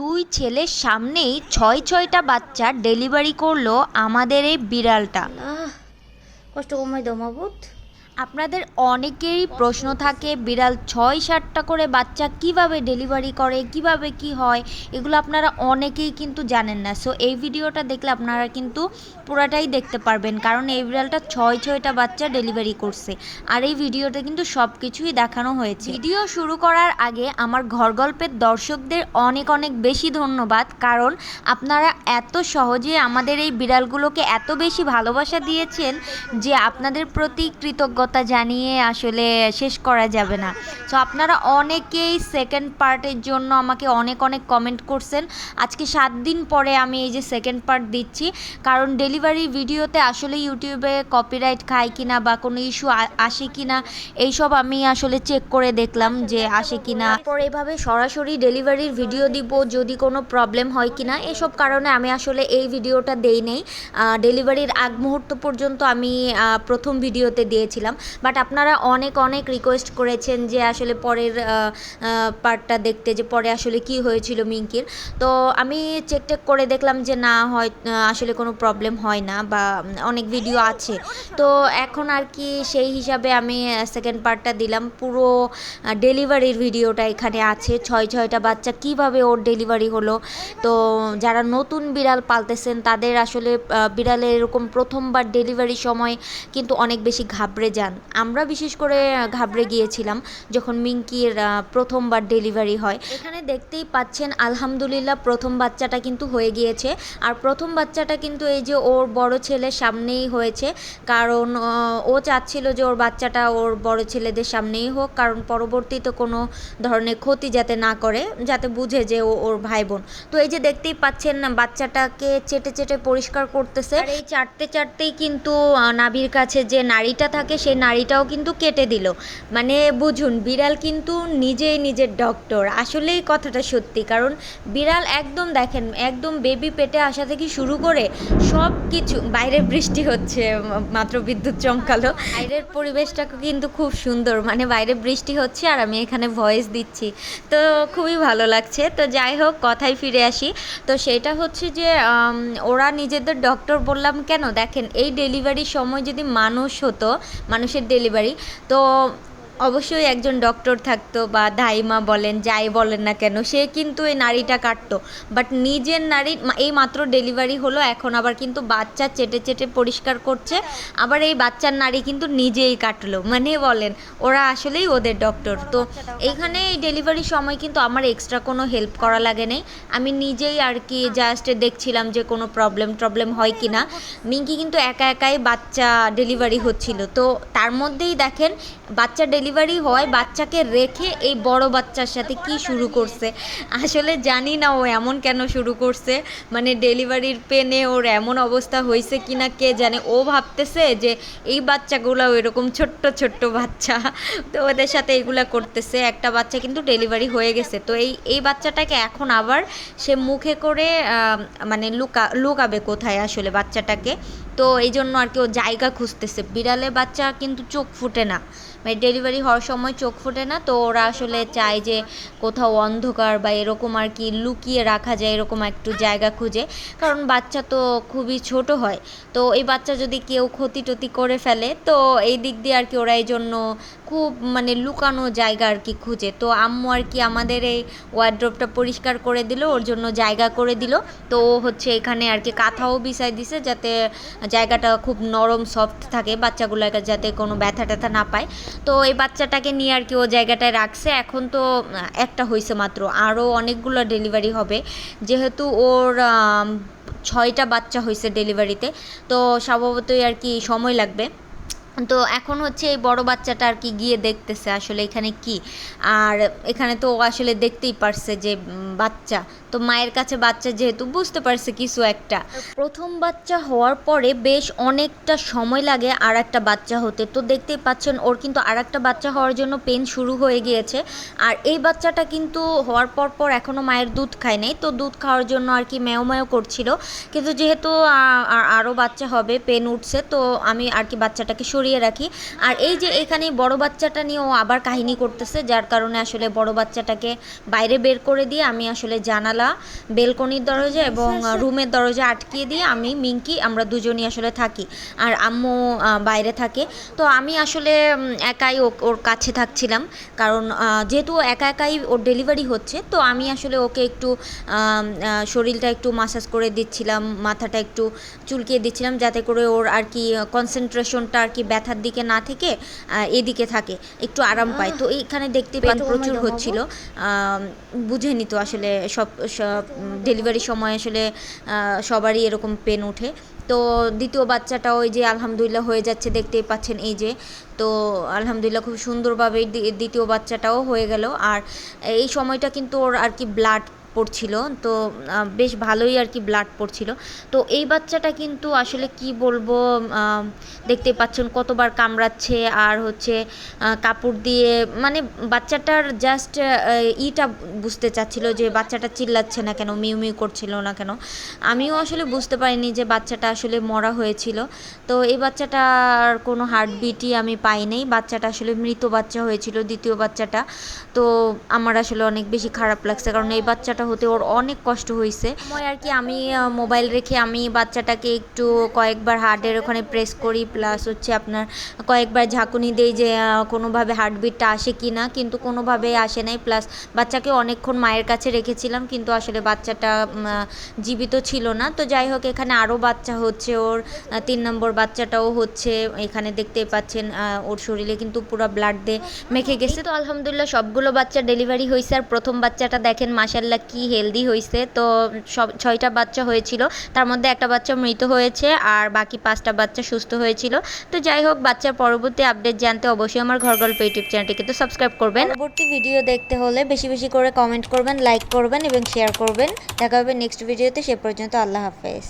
দুই ছেলের সামনেই ছয় ছয়টা বাচ্চা ডেলিভারি করল আমাদের এই বিড়ালটা। কষ্ট কমাই দাও মাবুত আপনাদের অনেকেরই প্রশ্ন থাকে, বিড়াল ছয় সাতটা করে বাচ্চা কীভাবে ডেলিভারি করে, কীভাবে কি হয়, এগুলো আপনারা অনেকেই কিন্তু জানেন না। সো এই ভিডিওটা দেখলে আপনারা কিন্তু পুরাটাই দেখতে পারবেন, কারণ এই বিড়ালটা ছয় ছয়টা বাচ্চা ডেলিভারি করছে। আর এই ভিডিওতে কিন্তু সব কিছুই দেখানো হয়েছে। ভিডিও শুরু করার আগে আমার ঘর গল্পের দর্শকদের অনেক অনেক বেশি ধন্যবাদ, কারণ আপনারা এত সহজে আমাদের এই বিড়ালগুলোকে এত বেশি ভালোবাসা দিয়েছেন যে আপনাদের প্রতি কৃতজ্ঞতা জানিয়ে আসলে শেষ করা যাবে না। সো আপনারা অনেকেই সেকেন্ড পার্টের জন্য আমাকে অনেক অনেক কমেন্ট করছেন। আজকে সাত দিন পরে আমি এই যে সেকেন্ড পার্ট দিচ্ছি। কারণ ডেলিভারি ভিডিওতে আসলে ইউটিউবে কপিরাইট খায় কি না বা কোনো ইস্যু আসে কি না এইসব আমি আসলে চেক করে দেখলাম যে আসে কি না তারপর এভাবে সরাসরি ডেলিভারির ভিডিও দিব যদি কোনো প্রবলেম হয় কি না এসব কারণে আমি আসলে এই ভিডিওটা দেই নেই। ডেলিভারির আগ মুহূর্ত পর্যন্ত আমি প্রথম ভিডিওতে দিয়েছিলাম। বাট আপনারা অনেক অনেক রিকোয়েস্ট করেছেন যে আসলে পরের পার্টটা দেখতে যে পরে আসলে কি হয়েছিল মিঙ্কির। তো আমি চেক টেক করে দেখলাম যে না, হয় আসলে কোনো প্রবলেম হয় না বা অনেক ভিডিও আছে। তো এখন আর কি সেই হিসাবে আমি সেকেন্ড পার্টটা দিলাম। পুরো ডেলিভারির ভিডিওটা এখানে আছে। ছয়, ছয়টা বাচ্চা কীভাবে ওর ডেলিভারি হলো? তো যারা নতুন বিড়াল পালতেছেন, তাদের আসলে বিড়ালের এরকম প্রথমবার ডেলিভারির সময় কিন্তু অনেক বেশি ঘাবড়ে যান। আমরা বিশেষ করে ঘাবড়ে গিয়েছিলাম যখন মিঙ্কির প্রথমবার ডেলিভারি হয়। এখানে দেখতেই পাচ্ছেন, আলহামদুলিল্লাহ প্রথম বাচ্চাটা কিন্তু হয়ে গিয়েছে। আর প্রথম বাচ্চাটা কিন্তু এই যে ওর বড় ছেলের সামনেই হয়েছে। কারণ ও চাচ্ছিল যে ওর বাচ্চাটা ওর বড় ছেলেদের সামনেই হোক। কারণ পরবর্তীতে কোনো ধরনের ক্ষতি যাতে না করে, যাতে বুঝে যে ও ওর ভাই বোন তো এই যে দেখতেই পাচ্ছেন, বাচ্চাটাকে চেটে চেটে পরিষ্কার করতেছে। আর এই চাটতে চাটতেই কিন্তু নাভির কাছে যে নারীটা থাকে সেই নাড়িটাও কিন্তু কেটে দিল। মানে বুঝুন, বিড়াল কিন্তু নিজেই নিজের ডক্টর আসলেই কথাটা সত্যি। কারণ বিড়াল একদম দেখেন, একদম বেবি পেটে আসা থেকে শুরু করে সব কিছু বাইরে বৃষ্টি হচ্ছে, মাত্র বিদ্যুৎ চমকালো। বাইরের পরিবেশটা কিন্তু খুব সুন্দর। মানে বাইরে বৃষ্টি হচ্ছে আর আমি এখানে ভয়েস দিচ্ছি। তো খুবই ভালো লাগছে। তো যাই হোক, কথায় ফিরে আসি। তো সেটা হচ্ছে যে ওরা নিজেদের ডক্টর বললাম কেন? দেখেন, এই ডেলিভারির সময় যদি মানুষ হতো মানুষের ডেলিভারি তো অবশ্যই একজন ডক্টর থাকতো বা দাইমা বলেন, যাই বলেন না কেন, সে কিন্তু এই নাড়িটা কাটতো। বাট নিজের নারী এই মাত্র ডেলিভারি হলো, এখন আবার কিন্তু বাচ্চা চেটে চেটে পরিষ্কার করছে। আবার এই বাচ্চার নারী কিন্তু নিজেই কাটলো। মানে বলেন, ওরা আসলেই ওদের ডক্টর তো এইখানে এই ডেলিভারির সময় কিন্তু আমার এক্সট্রা কোনো হেল্প করা লাগে নেই। আমি নিজেই আর কি জাস্ট দেখছিলাম যে কোনো প্রবলেম টবলেম হয় কি না। মিঙ্কি কিন্তু একা একাই বাচ্চা ডেলিভারি হচ্ছিল। তো তার মধ্যেই দেখেন, বাচ্চা ডেলিভারি হয় বাচ্চাকে রেখে এই বড় বাচ্চার সাথে কি শুরু করছে? আসলে জানি না ও এমন কেন শুরু করছে। মানে ডেলিভারির পেনে ওর এমন অবস্থা হয়েছে কি না কে জানে। ও ভাবতেছে যে এই বাচ্চাগুলো এরকম ছোট্ট ছোট্ট বাচ্চা। তো ওদের সাথে এগুলা করতেছে, একটা বাচ্চা কিন্তু ডেলিভারি হয়ে গেছে। তো এই এই বাচ্চাটাকে এখন আবার সে মুখে করে মানে লুকা, লুকাবে কোথায় আসলে বাচ্চাটাকে? তো এই জন্য আর কি ও জায়গা খুঁজতেছে। বিড়ালে বাচ্চা কিন্তু চোখ ফুটে না। মানে ডেলিভারি হওয়ার সময় চোখ ফোটে না, তো ওরা আসলে চায় যে কোথাও অন্ধকার বা এরকম আর কি লুকিয়ে রাখা যায়, এরকম একটু জায়গা খুঁজে। কারণ বাচ্চা তো খুবই ছোট হয়। তো এই বাচ্চা যদি কেউ ক্ষতি টতি করে ফেলে, তো এই দিক দিয়ে আর কি ওরা এই জন্য খুব মানে লুকানো জায়গা আর কি খুঁজে। তো আম্মু আর কি আমাদের এই ওয়ার্ড্রপটা পরিষ্কার করে দিল, ওর জন্য জায়গা করে দিল। তো হচ্ছে এখানে আর কি কাঁথাও বিছাই দিছে, যাতে জায়গাটা খুব নরম সফট থাকে, বাচ্চাগুলোকে যাতে কোনো ব্যথা ট্যাথা না পায়। তো এই বাচ্চাটাকে নিয়ে আর কি ও জায়গাটায় রাখছে। এখন তো একটা হয়েছে মাত্র। আরও অনেকগুলো ডেলিভারি হবে। যেহেতু ওর ছয়টা বাচ্চা হয়েছে ডেলিভারিতে, তো স্বভাবতই আর কি সময় লাগবে। তো এখন হচ্ছে এই বড় বাচ্চাটা আর কি গিয়ে দেখতেছে আসলে এখানে কি। আর এখানে তো ও আসলে দেখতেই পারছে যে বাচ্চা। তো মায়ের কাছে বাচ্চা যেহেতু বুঝতে পারছে কিছু একটা। প্রথম বাচ্চা হওয়ার পরে বেশ অনেকটা সময় লাগে আর একটা বাচ্চা হতে। তো দেখতেই পাচ্ছেন ওর কিন্তু আর একটা বাচ্চা হওয়ার জন্য পেন শুরু হয়ে গিয়েছে। আর এই বাচ্চাটা কিন্তু হওয়ার পর পর এখনও মায়ের দুধ খায় নাই। তো দুধ খাওয়ার জন্য আর কি মেয় মেয় করছিল। কিন্তু যেহেতু আরও বাচ্চা হবে পেন উঠছে, তো আমি আর কি বাচ্চাটাকে সরিয়ে সরিয়ে রাখি। আর এই যে এখানে বড় বাচ্চাটা নিয়ে ও আবার কাহিনী করতেছে যার কারণে আসলে বড় বাচ্চাটাকে বাইরে বের করে দিয়ে আমি আসলে জানালা বেলকনির দরজা এবং রুমের দরজা আটকিয়ে দিয়ে আমি মিঙ্কি আমরা দুজনই আসলে থাকি। আর আম্মু বাইরে থাকে। তো আমি আসলে একাই ওর কাছে থাকছিলাম। কারণ যেহেতু একা একাই ওর ডেলিভারি হচ্ছে তো আমি আসলে ওকে একটু শরীরটা একটু মাসাজ করে দিচ্ছিলাম মাথাটা একটু চুলকিয়ে দিচ্ছিলাম যাতে করে ওর আর কি কনসেন্ট্রেশনটা আর কি ব্যথার দিকে না থেকে এদিকে থাকে একটু আরাম পায়। তো এইখানে দেখতে পান প্রচুর হচ্ছিল। বুঝে বুঝেনি তো আসলে সব সব ডেলিভারির সময় আসলে সবারই এরকম পেন ওঠে। তো দ্বিতীয় বাচ্চাটা ওই যে আলহামদুলিল্লাহ হয়ে যাচ্ছে দেখতেই পাচ্ছেন এই যে। তো আলহামদুলিল্লাহ খুব সুন্দরভাবে দ্বিতীয় বাচ্চাটাও হয়ে গেল। আর এই সময়টা কিন্তু ওর আর কি ব্লাড পড়ছিল তো বেশ ভালোই আর কি ব্লাড পড়ছিল। তো এই বাচ্চাটা কিন্তু আসলে কি বলব আম, দেখতেই পাচ্ছেন কতবার কামড়াচ্ছে আর হচ্ছে কাপড় দিয়ে মানে বাচ্চাটার জাস্ট ইটা বুঝতে চাচ্ছিল যে বাচ্চাটা চিল্লাচ্ছে না কেন মিউ মিউ করছিল না কেন। আমিও আসলে বুঝতে পারিনি যে বাচ্চাটা আসলে মরা হয়েছিল। তো এই বাচ্চাটার কোনো হার্টবিটই আমি পাইনি। বাচ্চাটা আসলে মৃত বাচ্চা হয়েছিল দ্বিতীয় বাচ্চাটা। তো আমার আসলে অনেক বেশি খারাপ লাগছে কারণ এই বাচ্চাটা হতে ওর অনেক কষ্ট হয়েছে। সময় আর কি আমি মোবাইল রেখে আমি বাচ্চাটাকে একটু কয়েকবার হার্টের ওখানে প্রেস করি প্লাস হচ্ছে আপনার কয়েকবার ঝাঁকুনি দেই যে কোনোভাবে হার্টবিটটা আসে কি না কিন্তু কোনোভাবেই আসে নাই। প্লাস বাচ্চাকে অনেকক্ষণ মায়ের কাছে রেখেছিলাম কিন্তু আসলে বাচ্চাটা জীবিত ছিল না। তো যাই হোক এখানে আরও বাচ্চা হচ্ছে ওর তিন নম্বর বাচ্চাটাও হচ্ছে। এখানে দেখতে পাচ্ছেন ওর শরীরে কিন্তু পুরো ব্লাড দিয়ে মেখে গেছে। তো আলহামদুলিল্লাহ সবগুলো বাচ্চা ডেলিভারি হয়েছে আর প্রথম বাচ্চাটা দেখেন মাসাল্লাহ কি হেলদি হয়েছে তো সব ছয়টা বাচ্চা হয়েছিল, তার মধ্যে একটা বাচ্চা মৃত হয়েছে আর বাকি পাঁচটা বাচ্চা সুস্থ হয়েছিল। তো যাই হোক, বাচ্চার পরবর্তী আপডেট জানতে অবশ্যই আমার ঘর গল্প ইউটিউব চ্যানেলটি কিন্তু সাবস্ক্রাইব করবেন। পরবর্তী ভিডিও দেখতে হলে বেশি বেশি করে কমেন্ট করবেন লাইক করবেন এবং শেয়ার করবেন। দেখা হবে নেক্সট ভিডিওতে সে পর্যন্ত আল্লাহ হাফেজ।